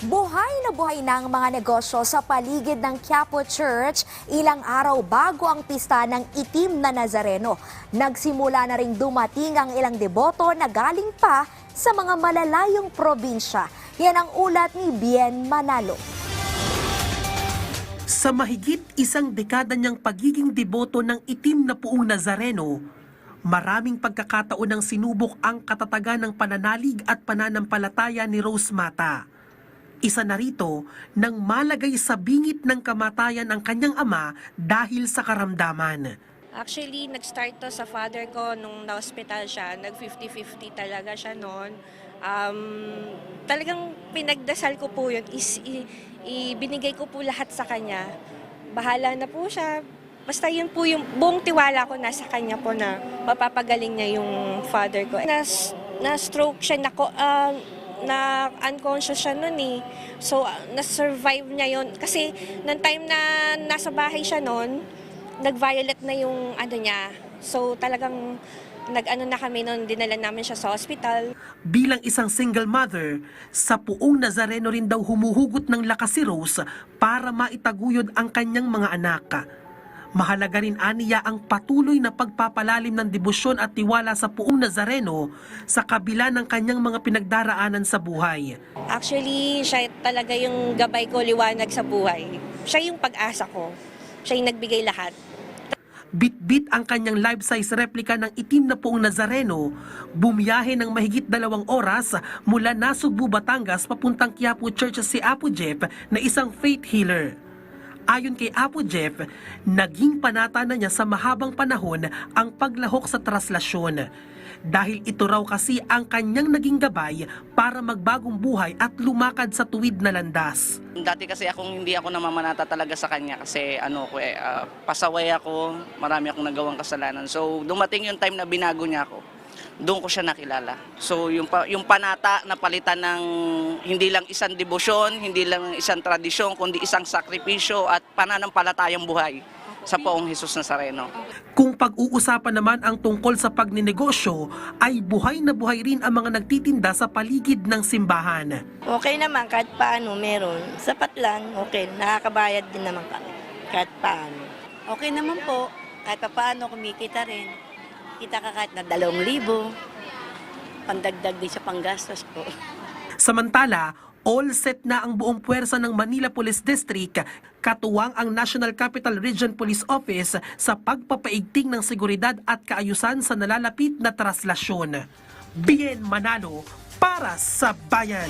Buhay na buhay na ang mga negosyo sa paligid ng Quiapo Church ilang araw bago ang pista ng itim na Nazareno. Nagsimula na ring dumating ang ilang deboto na galing pa sa mga malalayong probinsya. Yan ang ulat ni Bien Manalo. Sa mahigit isang dekada niyang pagiging deboto ng itim na puong Nazareno, maraming pagkakataon ang sinubok ang katatagan ng pananalig at pananampalataya ni Rose Mata. Isa na rito nang malagay sa bingit ng kamatayan ang kanyang ama dahil sa karamdaman. Actually, nag-start to sa father ko nung na-hospital siya. Nag-50-50 talaga siya noon. Um, talagang pinagdasal ko po yun. Is, i, ibinigay ko po lahat sa kanya. Bahala na po siya. Basta yun po yung buong tiwala ko nasa kanya po na mapapagaling niya yung father ko. Nas, na-stroke siya, na, uh, na unconscious siya noon eh. So, na-survive niya yun. Kasi, nung time na nasa bahay siya noon, nag-violet na yung ano niya. So talagang nag-ano na kami noon, dinala namin siya sa hospital. Bilang isang single mother, sa puong Nazareno rin daw humuhugot ng lakas si Rose para maitaguyod ang kanyang mga anak. Mahalaga rin aniya ang patuloy na pagpapalalim ng debosyon at tiwala sa puong Nazareno sa kabila ng kanyang mga pinagdaraanan sa buhay. Actually, siya talaga yung gabay ko liwanag sa buhay. Siya yung pag-asa ko. Siya yung nagbigay lahat. Bit-bit ang kanyang life-size replika ng itim na puong Nazareno, bumiyahe ng mahigit dalawang oras mula Nasugbu, Batangas papuntang Quiapo Church si Apo Jeff na isang faith healer. Ayon kay Apo Jeff, naging panata na niya sa mahabang panahon ang paglahok sa traslasyon. Dahil ito raw kasi ang kanyang naging gabay para magbagong buhay at lumakad sa tuwid na landas. Dati kasi akong hindi ako namamanata talaga sa kanya kasi ano ko eh, ah, pasaway ako, marami akong nagawang kasalanan. So dumating yung time na binago niya ako. Doon ko siya nakilala. So yung pa, yung panata na palitan ng hindi lang isang debosyon, hindi lang isang tradisyon, kundi isang sakripisyo at pananampalatayang buhay sa poong Jesus Nazareno. Kung pag-uusapan naman ang tungkol sa pagninegosyo, ay buhay na buhay rin ang mga nagtitinda sa paligid ng simbahan. Okay naman, kahit paano meron. Sapat lang, okay. Nakakabayad din naman kami. Kahit paano. Okay naman po. Kahit pa paano kumikita rin. Kita ka kahit na dalawang libo. Pandagdag din sa panggastos po. Samantala, all set na ang buong puwersa ng Manila Police District, katuwang ang National Capital Region Police Office sa pagpapaigting ng seguridad at kaayusan sa nalalapit na traslasyon. Bien Manalo para sa bayan.